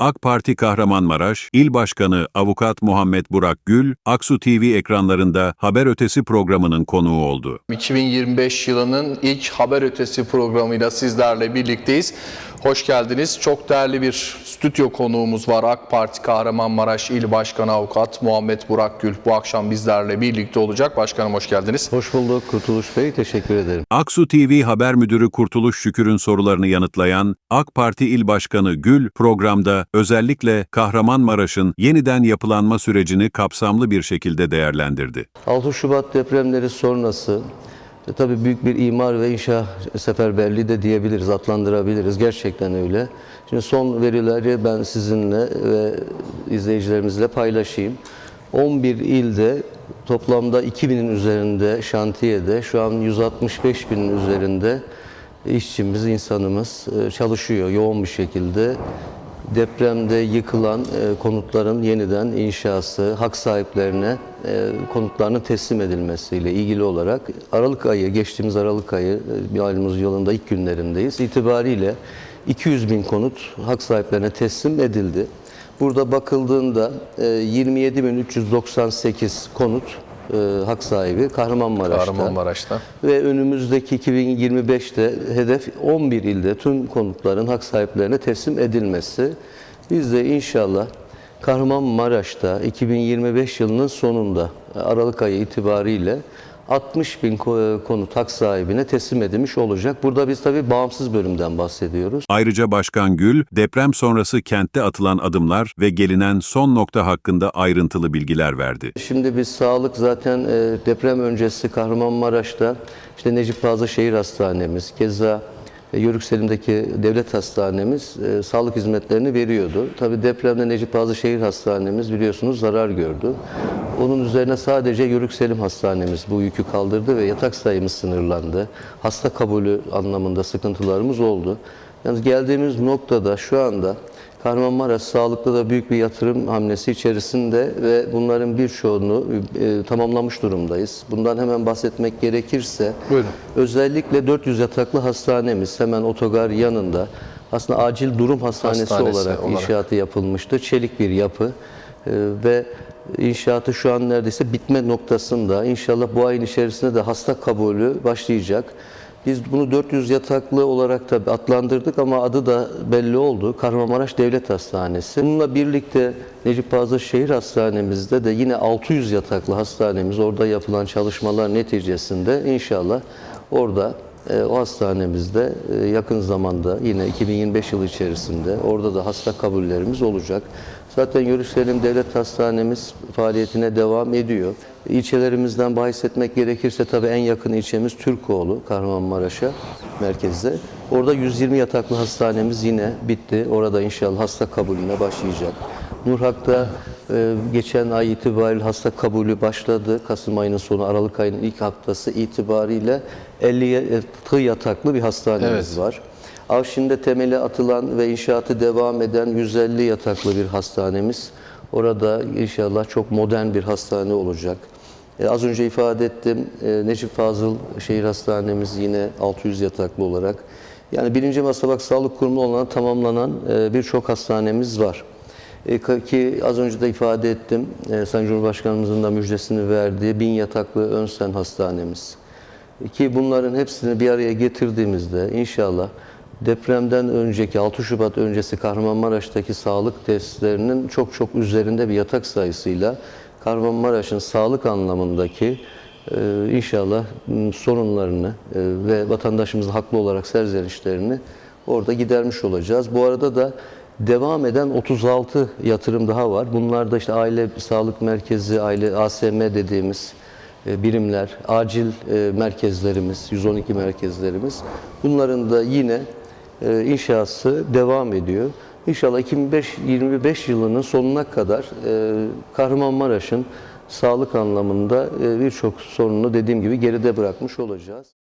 AK Parti Kahramanmaraş, İl Başkanı Avukat Muhammed Burak Gül, Aksu TV ekranlarında Haber Ötesi programının konuğu oldu. 2025 yılının ilk haber ötesi programıyla sizlerle birlikteyiz. Hoş geldiniz. Çok değerli bir stüdyo konuğumuz var. AK Parti Kahramanmaraş İl Başkanı Avukat Muhammed Burak Gül bu akşam bizlerle birlikte olacak. Başkanım hoş geldiniz. Hoş bulduk Kurtuluş Bey, teşekkür ederim. Aksu TV Haber Müdürü Kurtuluş Şükür'ün sorularını yanıtlayan AK Parti İl Başkanı Gül programda özellikle Kahramanmaraş'ın yeniden yapılanma sürecini kapsamlı bir şekilde değerlendirdi. 6 Şubat depremleri sonrası e, tabii büyük bir imar ve inşa seferberliği de diyebiliriz, adlandırabiliriz. Gerçekten öyle. Şimdi son verileri ben sizinle ve izleyicilerimizle paylaşayım. 11 ilde toplamda 2000'in üzerinde şantiyede, şu an 165 binin üzerinde işçimiz, insanımız e, çalışıyor yoğun bir şekilde. Depremde yıkılan e, konutların yeniden inşası, hak sahiplerine e, konutlarının teslim edilmesiyle ilgili olarak Aralık ayı, geçtiğimiz Aralık ayı, e, bir ayımız yılında ilk günlerindeyiz. itibariyle 200 bin konut hak sahiplerine teslim edildi. Burada bakıldığında e, 27.398 konut e, hak sahibi Kahramanmaraş'ta. Kahramanmaraş'ta. Ve önümüzdeki 2025'te hedef 11 ilde tüm konutların hak sahiplerine teslim edilmesi. Biz de inşallah Kahramanmaraş'ta 2025 yılının sonunda Aralık ayı itibariyle 60 bin ko- konut hak sahibine teslim edilmiş olacak. Burada biz tabii bağımsız bölümden bahsediyoruz. Ayrıca Başkan Gül, deprem sonrası kentte atılan adımlar ve gelinen son nokta hakkında ayrıntılı bilgiler verdi. Şimdi biz sağlık zaten e, deprem öncesi Kahramanmaraş'ta işte Necip Fazıl Şehir Hastanemiz, keza Yörük Selim'deki devlet hastanemiz e, sağlık hizmetlerini veriyordu. Tabii depremde Necip Fazıl Şehir Hastanemiz biliyorsunuz zarar gördü. Onun üzerine sadece Yörük Selim Hastanemiz bu yükü kaldırdı ve yatak sayımız sınırlandı. Hasta kabulü anlamında sıkıntılarımız oldu. Yalnız geldiğimiz noktada şu anda Kahramanmaraş sağlıkta da büyük bir yatırım hamlesi içerisinde ve bunların birçoğunu e, tamamlamış durumdayız. Bundan hemen bahsetmek gerekirse Buyurun. özellikle 400 yataklı hastanemiz hemen otogar yanında aslında acil durum hastanesi, Hastanesi olarak, olarak. inşaatı yapılmıştı. Çelik bir yapı e, ve inşaatı şu an neredeyse bitme noktasında. İnşallah bu ayın içerisinde de hasta kabulü başlayacak. Biz bunu 400 yataklı olarak tabii adlandırdık ama adı da belli oldu. Kahramanmaraş Devlet Hastanesi. Bununla birlikte Necip Fazıl Şehir Hastanemizde de yine 600 yataklı hastanemiz orada yapılan çalışmalar neticesinde inşallah orada e, o hastanemizde e, yakın zamanda yine 2025 yılı içerisinde orada da hasta kabullerimiz olacak. Zaten Yörük Selim Devlet Hastanemiz faaliyetine devam ediyor. İlçelerimizden bahsetmek gerekirse tabii en yakın ilçemiz Türkoğlu, Kahramanmaraş'a merkezde. Orada 120 yataklı hastanemiz yine bitti. Orada inşallah hasta kabulüne başlayacak. Nurhak'ta e, geçen ay itibariyle hasta kabulü başladı. Kasım ayının sonu, Aralık ayının ilk haftası itibariyle 56 yataklı bir hastanemiz Evet. var. Avşin'de temeli atılan ve inşaatı devam eden 150 yataklı bir hastanemiz. Orada inşallah çok modern bir hastane olacak. E, az önce ifade ettim. E, Necip Fazıl Şehir Hastanemiz yine 600 yataklı olarak. Yani birinci basamak sağlık kurumu olan tamamlanan e, birçok hastanemiz var. E, ki az önce de ifade ettim. E, Sayın Cumhurbaşkanımızın da müjdesini verdiği bin yataklı Önsen Hastanemiz. Ki bunların hepsini bir araya getirdiğimizde inşallah depremden önceki 6 Şubat öncesi Kahramanmaraş'taki sağlık tesislerinin çok çok üzerinde bir yatak sayısıyla Kahramanmaraş'ın sağlık anlamındaki e, inşallah sorunlarını e, ve vatandaşımızın haklı olarak serzenişlerini orada gidermiş olacağız. Bu arada da devam eden 36 yatırım daha var. Bunlar da işte aile sağlık merkezi, aile ASM dediğimiz e, birimler, acil e, merkezlerimiz, 112 merkezlerimiz. Bunların da yine e, inşası devam ediyor. İnşallah 2025 yılının sonuna kadar e, Kahramanmaraş'ın sağlık anlamında e, birçok sorununu dediğim gibi geride bırakmış olacağız.